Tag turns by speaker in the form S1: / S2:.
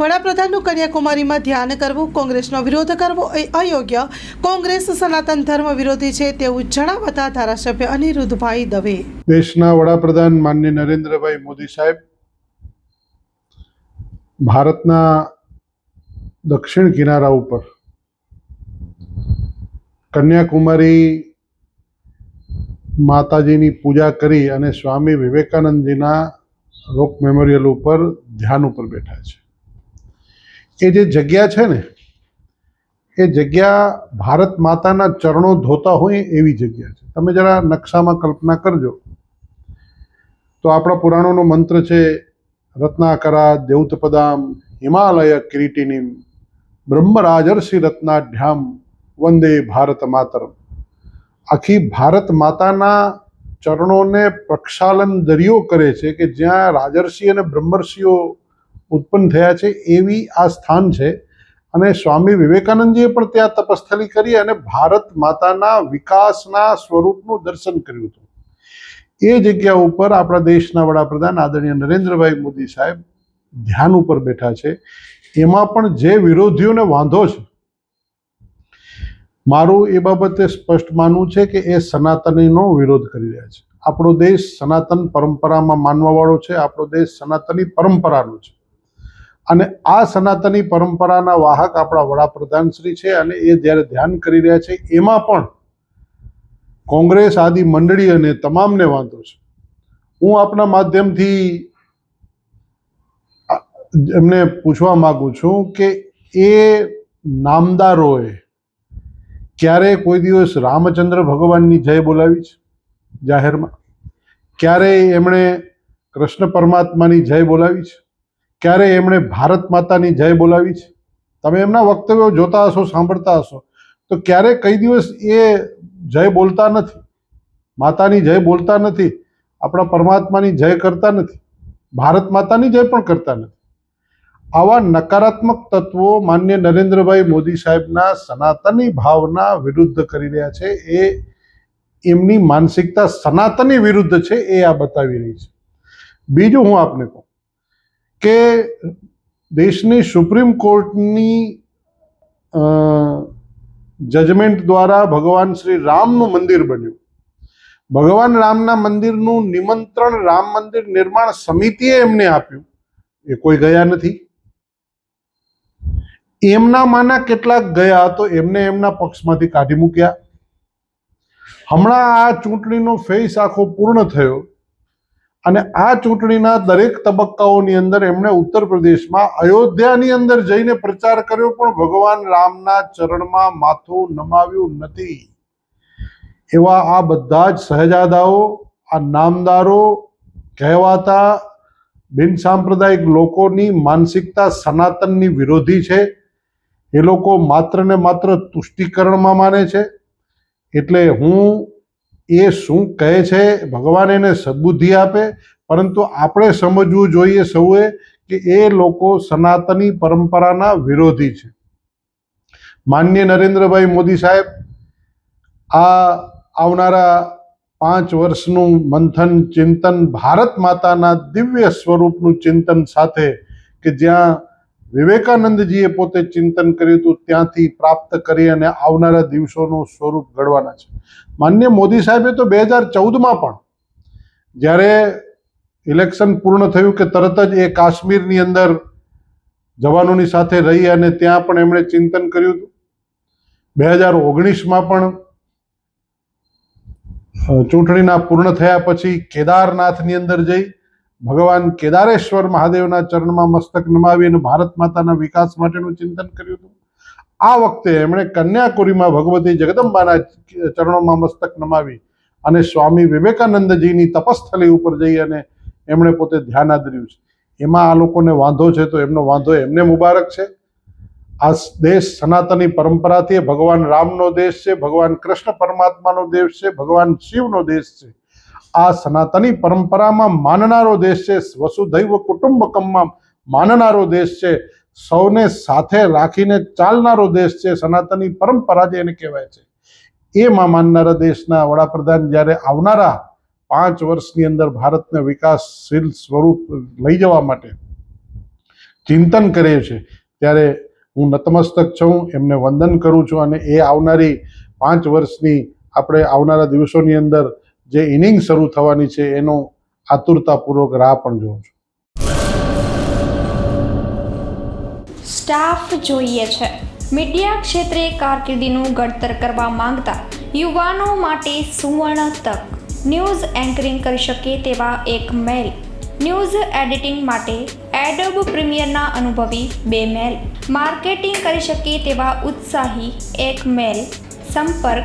S1: વડાપ્રધાનનું કન્યાકુમારીમાં ધ્યાન કરવું, કોંગ્રેસનો વિરોધ કરવો એ અયોગ્ય. કોંગ્રેસ સનાતન ધર્મ વિરોધી છે તેવું જણાવતા ધારાસભ્ય અનિરુદ્ધભાઈ દવે.
S2: દેશના વડાપ્રધાન માન્ય નરેન્દ્રભાઈ મોદી સાહેબ, ભારતના દક્ષિણ કિનારા ઉપર કન્યાકુમારી માતાજીની પૂજા કરી અને સ્વામી વિવેકાનંદજીના રોક મેમોરિયલ ઉપર ધ્યાન ઉપર બેઠા છે. એ જે જગ્યા છે ને, એ જગ્યા ભારત માતાના ચરણો ધોતા હોય એવી જગ્યા છે. તમે જરા નકશામાં કલ્પના કરજો. તો આપણા પુરાણોનો મંત્ર છે, રત્નાકરા દેવતપદામ હિમાલય કિરીટિનીમ, બ્રહ્મરાજર્ષિ રત્નાઢ્યામ, વંદે ભારત માતરમ. આખી ભારત માતાના ચરણોને પ્રક્ષાલન દરિયો કરે છે કે જ્યાં રાજર્ષિ અને બ્રહ્મર્ષિઓ ઉત્પન્ન થયા છે એવી આ સ્થાન છે. અને સ્વામી વિવેકાનંદજીએ પણ ત્યાં તપસ્થલી કરી અને ભારત માતાના વિકાસના સ્વરૂપનું દર્શન કર્યું હતું. એ જગ્યા ઉપર આપણા દેશના વડાપ્રધાન આદરણીય નરેન્દ્રભાઈ મોદી સાહેબ ધ્યાન ઉપર બેઠા છે. એમાં પણ જે વિરોધીઓને વાંધો છે, મારું એ બાબતે સ્પષ્ટ માનવું છે કે એ સનાતનીનો વિરોધ કરી રહ્યા છે. આપણો દેશ સનાતન પરંપરામાં માનવાવાળો છે, આપણો દેશ સનાતની પરંપરાનો છે. અને આ સનાતની પરંપરાના વાહક આપણા વડાપ્રધાન શ્રી છે અને એ જ્યારે ધ્યાન કરી રહ્યા છે, એમાં પણ કોંગ્રેસ આદિ મંડળી અને તમામને વાંધો છે. હું આપના માધ્યમથી એમને પૂછવા માગું છું કે એ નામદારોએ ક્યારે કોઈ દિવસ રામચંદ્ર ભગવાનની જય બોલાવી છે જાહેરમાં? ક્યારે એમણે કૃષ્ણ પરમાત્માની જય બોલાવી છે? ક્યારે એમણે ભારત માતાની જય બોલાવી છે? તમે એમના વક્તવ્યો જોતા હશો, સાંભળતા હશો. તો ક્યારે કઈ દિવસ એ જય બોલતા નથી? માતાની જય બોલતા નથી, આપણા પરમાત્માની જય કરતા નથી, ભારત માતાની જય પણ કરતા નથી. આવા નકારાત્મક તત્વો માન્ય નરેન્દ્રભાઈ મોદી સાહેબના સનાતની ભાવના વિરુદ્ધ કરી રહ્યા છે. એ એમની માનસિકતા સનાતની વિરુદ્ધ છે, એ આ બતાવી રહી છે. બીજું હું આપને કહું. કે દેશની સુપ્રીમ કોર્ટની જજમેન્ટ દ્વારા ભગવાન શ્રી રામનું મંદિર બન્યું. ભગવાન રામના મંદિરનું નિમંત્રણ રામ મંદિર નિર્માણ સમિતિએ એમને આપ્યું. એ કોઈ ગયા નથી. એમનામાંના કેટલાક ગયા તો એમને એમના પક્ષમાંથી કાઢી મૂક્યા. હમણાં આ ચૂંટણીનો ફેસ આખો પૂર્ણ થયો. અને આ ચૂંટણીના દરેક તબક્કાઓની અંદર એમણે ઉત્તર પ્રદેશમાં અયોધ્યાની અંદર જઈને પ્રચાર કર્યો, પણ ભગવાન રામના ચરણમાં માથું નમાવ્યું નથી. એવા આ બધા જ સહજાદાઓ, આ નામદારો, કહેવાતા બિન સાંપ્રદાયિક લોકોની માનસિકતા સનાતનની વિરોધી છે. એ લોકો માત્ર ને માત્ર તુષ્ટિકરણમાં માને છે. એટલે હું એ શું કહે છે? ભગવાન એને સદબુદ્ધિ આપે, પરંતુ આપણે સમજવું જોઈએ સૌએ કે એ લોકો સનાતની પરંપરાના વિરોધી છે. માન્ય નરેન્દ્રભાઈ મોદી સાહેબ, આ આવનારા પાંચ વર્ષનું મંથન, ચિંતન ભારત માતાના દિવ્ય સ્વરૂપનું ચિંતન સાથે કે જ્યાં વિવેકાનંદજીએ પોતે ચિંતન કર્યું હતું, ત્યાંથી પ્રાપ્ત કરી અને આવનારા દિવસોનું સ્વરૂપ ઘડવાના છે. માન્ય મોદી સાહેબે તો બે હજાર ચૌદમાં પણ જ્યારે ઇલેક્શન પૂર્ણ થયું કે તરત જ એ કાશ્મીરની અંદર જવાનોની સાથે રહી અને ત્યાં પણ એમણે ચિંતન કર્યું હતું. બે હજાર ઓગણીસમાં પણ ચૂંટણીના પૂર્ણ થયા પછી કેદારનાથની અંદર જઈ ભગવાન કેદારેશ્વર મહાદેવના ચરણમાં મસ્તક નમાવી અને ભારત માતાના વિકાસ માટેનું ચિંતન કર્યું હતું. આ વખતે એમણે કન્યાકુરીમાં ભગવતી જગદંબાના ચરણોમાં મસ્તક નમાવી અને સ્વામી વિવેકાનંદજીની તપસ્થલી ઉપર જઈ અને એમણે પોતે ધ્યાન આદર્યું છે. એમાં આ લોકોને વાંધો છે તો એમનો વાંધો એમને મુબારક છે. આ દેશ સનાતની પરંપરાથી ભગવાન રામનો દેશ છે, ભગવાન કૃષ્ણ પરમાત્માનો દેશ છે, ભગવાન શિવનો દેશ છે. આ સનાતની પરંપરામાં માનનારો દેશ છે, વસુધૈવ કુટુંબકમમાં માનનારો દેશ છે, સૌને સાથે રાખીને ચાલનારો દેશ છે, સનાતની પરંપરા જે એને કહેવાય છે. એમાં માનનારા દેશના વડાપ્રધાન જ્યારે આવનારા પાંચ વર્ષની અંદર ભારતને વિકાસશીલ સ્વરૂપ લઈ જવા માટે ચિંતન કરે છે, ત્યારે હું નતમસ્તક છું, એમને વંદન કરું છું અને એ આવનારી પાંચ વર્ષની આપણે આવનારા દિવસોની અંદર જે ઇનિંગ શરૂ થવાની છે, એનો આતુરતાપૂર્વક રાહ પણ જોઉં છું.
S3: સ્ટાફ જોઈએ છે. મીડિયા ક્ષેત્રે કારકિર્દીનું ઘડતર કરવા માંગતા યુવાનો માટે સુવર્ણ તક. ન્યૂઝ એન્કરિંગ કરી શકે તેવા એક મેલ. ન્યૂઝ એડિટિંગ માટે એડોબ પ્રીમિયરના અનુભવી બે મેલ. માર્કેટિંગ કરી શકે તેવા ઉત્સાહી એક મેલ. સંપર્ક